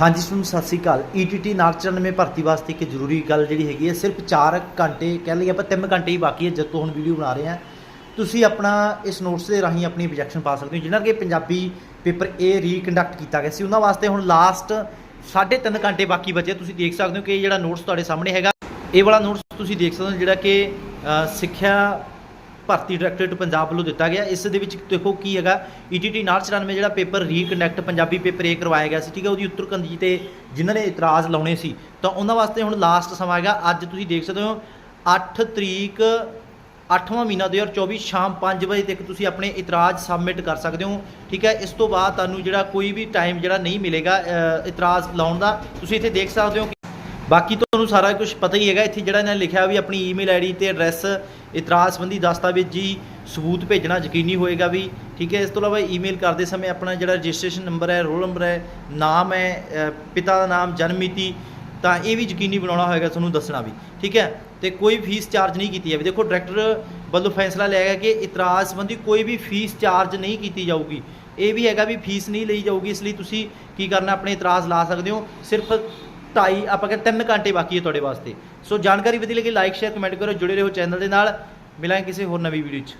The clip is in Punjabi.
ਹਾਂਜੀ ਤੁਹਾਨੂੰ ਸਤਿ ਸ੍ਰੀ ਅਕਾਲ। ETT 994 ਭਰਤੀ ਵਾਸਤੇ ਇੱਕ ਜ਼ਰੂਰੀ ਗੱਲ ਜਿਹੜੀ ਹੈਗੀ ਹੈ, ਸਿਰਫ 4 ਘੰਟੇ ਕਹਿ ਲਈਏ ਆਪਾਂ 3 ਘੰਟੇ ਹੀ ਬਾਕੀ ਹੈ, ਜਦ ਤੋਂ ਹੁਣ ਵੀਡੀਓ ਬਣਾ ਰਹੇ ਹਾਂ। ਤੁਸੀਂ ਆਪਣਾ ਇਸ ਨੋਟਸ ਦੇ ਰਾਹੀਂ ਆਪਣੀ objection ਪਾ ਸਕਦੇ ਹੋ, ਜਿਨ੍ਹਾਂ ਕਿ ਪੰਜਾਬੀ ਪੇਪਰ A ਰੀਕੰਡਕਟ ਕੀਤਾ ਗਿਆ ਸੀ। ਉਹਨਾਂ ਵਾਸਤੇ ਹੁਣ ਲਾਸਟ 3.5 ਘੰਟੇ ਬਾਕੀ ਬਚੇ ਤੁਸੀਂ ਦੇਖ ਸਕਦੇ ਹੋ ਕਿ ਜਿਹੜਾ ਨੋਟਸ ਤੁਹਾਡੇ ਸਾਹਮਣੇ ਹੈਗਾ, ਇਹ ਵਾਲਾ ਨੋਟਸ ਤੁਸੀਂ ਦੇਖ ਸਕਦੇ ਹੋ ਜਿਹੜਾ ਕਿ ਸਿੱਖਿਆ ਭਰਤੀ ਡਾਇਰੈਕਟੋਰੇਟ ਪੰਜਾਬ ਵੱਲੋਂ ਦਿੱਤਾ ਗਿਆ। ਇਸ ਦੇ ਵਿੱਚ ਦੇਖੋ ਕੀ ਹੈਗਾ E ETT 994 ਜਿਹੜਾ paper reconnect Punjabi paper A ਕਰਵਾਇਆ ਗਿਆ ਸੀ, ਠੀਕ ਹੈ, ਉਹਦੀ ਉੱਤਰਕੰਦੀ ਤੇ ਜਿਨ੍ਹਾਂ ਨੇ ਇਤਰਾਜ਼ ਲਾਉਣੇ ਸੀ, ਤਾਂ ਉਹਨਾਂ ਵਾਸਤੇ ਹੁਣ ਲਾਸਟ ਸਮਾਂ ਹੈਗਾ। ਅੱਜ ਤੁਸੀਂ ਦੇਖ ਸਕਦੇ ਹੋ 8 ਤਰੀਕ 8ਵਾਂ ਮਹੀਨਾ 2024 ਸ਼ਾਮ 5 ਵਜੇ ਤੱਕ ਤੁਸੀਂ ਆਪਣੇ ਇਤਰਾਜ਼ ਸਬਮਿਟ ਕਰ ਸਕਦੇ ਹੋ, ਠੀਕ ਹੈ। ਇਸ ਤੋਂ ਬਾਅਦ ਤੁਹਾਨੂੰ ਜਿਹੜਾ ਕੋਈ ਵੀ ਟਾਈਮ ਜਿਹੜਾ ਨਹੀਂ ਮਿਲੇਗਾ ਇਤਰਾਜ਼ ਲਾਉਣ ਦਾ, ਤੁਸੀਂ ਇੱਥੇ ਦੇਖ ਸਕਦੇ ਹੋ ਕਿ ਬਾਕੀ ਤੁਹਾਨੂੰ ਸਾਰਾ ਕੁਝ ਪਤਾ ਹੀ ਹੈਗਾ, ਇੱਥੇ ਜਿਹੜਾ ਇਹਨਾਂ ਨੇ ਲਿਖਿਆ ਵੀ ਆਪਣੀ ਈਮੇਲ ਆਈਡੀ ਤੇ ਐਡਰੈਸ ਇਤਰਾਜ਼ ਸੰਬੰਧੀ ਦਸਤਾਵੇਜ਼ੀ ਸਬੂਤ ਭੇਜਣਾ ਯਕੀਨੀ ਹੋਏਗਾ ਵੀ, ਠੀਕ ਹੈ, ਇਸ ਤੋਂ ਇਲਾਵਾ ਈਮੇਲ ਕਰਦੇ ਸਮੇਂ ਆਪਣਾ ਜਿਹੜਾ ਰਜਿਸਟ੍ਰੇਸ਼ਨ ਨੰਬਰ ਹੈ ਰੋਲ ਨੰਬਰ ਹੈ, ਨਾਮ ਹੈ ਪਿਤਾ ਦਾ ਨਾਮ, ਜਨਮ ਮਿਤੀ, ਤਾਂ ਇਹ ਵੀ ਯਕੀਨੀ ਬਣਾਉਣਾ ਹੋਏਗਾ ਤੁਹਾਨੂੰ ਦੱਸਣਾ ਵੀ, ਠੀਕ ਹੈ? ਤੇ ਕੋਈ ਫੀਸ ਚਾਰਜ ਨਹੀਂ ਕੀਤੀ ਜਾਵੇ ਦੇਖੋ ਡਾਇਰੈਕਟਰ ਵੱਲੋਂ ਫੈਸਲਾ ਲਿਆ ਗਿਆ ਕਿ ਇਤਰਾਜ਼ ਸੰਬੰਧੀ ਕੋਈ ਵੀ ਫੀਸ ਚਾਰਜ ਨਹੀਂ ਕੀਤੀ ਜਾਊਗੀ। ਇਹ ਵੀ ਹੈਗਾ ਵੀ ਫੀਸ ਨਹੀਂ ਲਈ ਜਾਊਗੀ, ਇਸ ਲਈ ਤੁਸੀਂ ਕੀ ਕਰਨਾ, ਆਪਣੇ ਇਤਰਾਜ਼ ਲਾ ਸਕਦੇ ਹੋ। ਸਿਰਫ ਢਾਈ, ਆਪਾਂ ਕਹਿੰਦੇ 3 ਘੰਟੇ ਬਾਕੀ ਹੈ ਤੁਹਾਡੇ ਵਾਸਤੇ। ਸੋ ਜਾਣਕਾਰੀ ਵਧੀਆ ਲੱਗੀ ਲਾਈਕ ਸ਼ੇਅਰ ਕਮੈਂਟ ਕਰੋ ਜੁੜੇ ਰਹੋ ਚੈਨਲ ਦੇ ਨਾਲ। ਮਿਲਾਂਗੇ ਕਿਸੇ ਹੋਰ ਨਵੀਂ ਵੀਡੀਓ 'ਚ।